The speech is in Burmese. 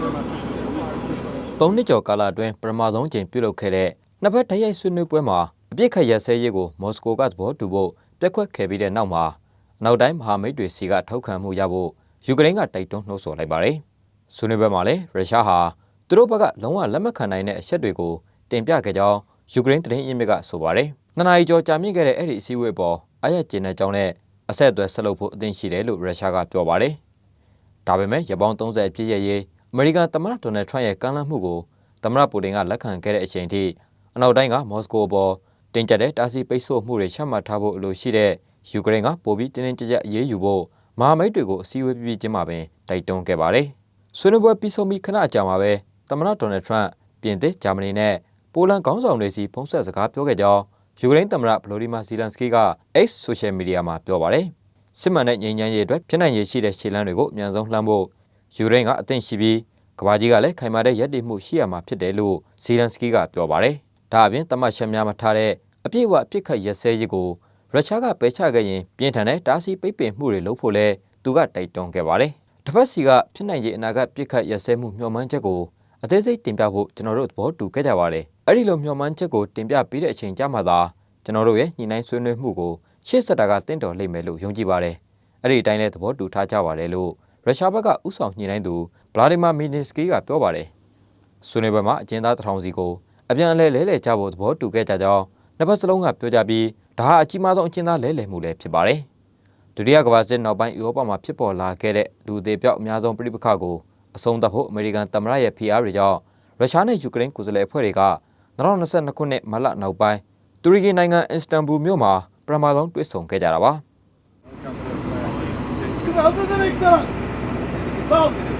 ၃နှစ်ကျော်ကာလအတွင်းပထမဆုံးချိန်ပြုလုပ်ခဲ့တဲ့နှစ်ဖက်တိုက်ရိုက်ဆွေးနွေးပွဲမှာအပြစ်ခတ်ရစဲရေးကိုမော်စကိုကသဘောတူဖို့ပြက်ကွက်ခဲ့ပြီးတဲ့နောက်မှာအနောက်တိုင်းမဟာမိတ်တွေစီကထောက်ခံမှုရဖို့ယူကရိန်းကတိုက်တွန်းနှိုးဆော်လိုက်ပါတယ်။ဆွေးနွေးပွဲမှာလည်းရုရှားဟာသူတို့ဘက်ကလုံးဝလက်မခံနိုင်တဲ့အချက်တွေကိုတင်ပြခဲ့ကြောင်းယူကရိန်းသတင်းရင်းမြစ်ကဆိုပါတယ်။နှစ်နာရီကျော်ကြာမြင့်ခဲ့တဲ့အဲ့ဒီအစည်းအဝေးပေါ်အရက်ကျင်းတဲ့ကြောင်းနဲ့အဆက်အသွယ်ဆက်လုပ်ဖို့အသင့်ရှိတယ်လို့ရုရှားကပြောပါတယ်။ဒါပေမဲ့ရပောင်း30အပြည့်ရဲ့ရေး အမေရိကန်သမ္မတဒေါ်နယ်ထရန့်ရဲ့ကမ်းလှမ်းမှုကိုသမ္မတပူတင်ကလက်ခံခဲ့တဲ့အချိန်ထိအနောက်တိုင်းကမော်စကိုပေါ်တင်ကြတဲ့တာစီပိတ်ဆို့မှုတွေချမှတ်ထားဖို့အလိုရှိတဲ့ယူကရိန်းကပိုပြီးတင်းတင်းကြပ်ကြပ်အရေးယူဖို့မဟာမိတ်တွေကိုအစည်းအဝေးပြပြချင်းမှာပင်တိုက်တွန်းခဲ့ပါတယ်။ဆွေးနွေးပွဲပြီးဆုံးပြီးခဏကြာမှာပဲသမ္မတဒေါ်နယ်ထရန့်ပြင်သစ်ဂျာမနီနဲ့ပိုလန်ခေါင်းဆောင်တွေစီဖုံးဆက်စကားပြောခဲ့ကြောင်းယူကရိန်းသမ္မတဗလိုဒီမာဇီလန်စကီက X ဆိုရှယ်မီဒီယာမှာပြောပါတယ်။စစ်မှန်တဲ့ငြိမ်းချမ်းရေးအတွက်ဖြစ်နိုင်ရည်ရှိတဲ့ခြေလှမ်းတွေကိုအမြန်ဆုံးလှမ်းဖို့ ယူကရိန်းကအသင့်ရှိပြီးကဘာကြီးကလည်းခိုင်မာတဲ့ရည်တည်မှုရှိရမှာဖြစ်တယ်လို့ဇီလန်စကီကပြောပါတယ်။ဒါအပြင်တမတ်ချက်များမထားတဲ့အပြည့်အဝအပြစ်ခတ်ရက်စဲရေးကိုရုရှားကပယ်ချခဲ့ရင်ပြင်းထန်တဲ့တားဆီးပိတ်ပင်မှုတွေလုပ်ဖို့လဲသူကတိုက်တွန်းခဲ့ပါတယ်။တစ်ဖက်စီကဖြစ်နိုင်ရေးအနာဂတ်ပြစ်ခတ်ရက်စဲမှုမျှော်မှန်းချက်ကိုအသေးစိတ်တင်ပြဖို့ကျွန်တော်တို့သဘောတူခဲ့ကြပါတယ်။အဲ့ဒီလိုမျှော်မှန်းချက်ကိုတင်ပြပြီးတဲ့အချိန်ကြာမှသာကျွန်တော်တို့ရဲ့ညှိနှိုင်းဆွေးနွေးမှုကိုရှေ့ဆက်တာကတင့်တော်လိမ့်မယ်လို့ယုံကြည်ပါတယ်။အဲ့ဒီအတိုင်းလဲသဘောတူထားကြပါတယ်လို့ ရုရှားဘက်ကဥဆောင်ညှိနှိုင်းသူဗလာဒီမာမီနစ်စကီကပြောပါတယ်။ဆွေးနွေးပွဲမှာအကျဉ်းသားတထောင်စီကိုအပြန်အလဲလဲလှယ်ကြဖို့သဘောတူခဲ့ကြကြောင်းနှစ်ဖက်စလုံးကပြောကြပြီးဒါဟာအကြီးမားဆုံးအကျဉ်းသားလဲလှယ်မှုလည်းဖြစ်ပါတယ်။ဒုတိယကမ္ဘာစစ်နောက်ပိုင်းဥရောပမှာဖြစ်ပေါ်လာခဲ့တဲ့လူသေးပြောက်အများဆုံးပြိပခါကိုအဆုံးသတ်ဖို့အမေရိကန်သမ္မတရဲ့ဖိအားတွေကြောင့်ရုရှားနဲ့ယူကရိန်းကိုယ်စားလှယ်အဖွဲ့တွေက2022ခုနှစ်မလနောက်ပိုင်းတူရကီနိုင်ငံအစ္စတန်ဘူမြို့မှာပထမဆုံးတွေ့ဆုံခဲ့ကြတာပါ။ Come.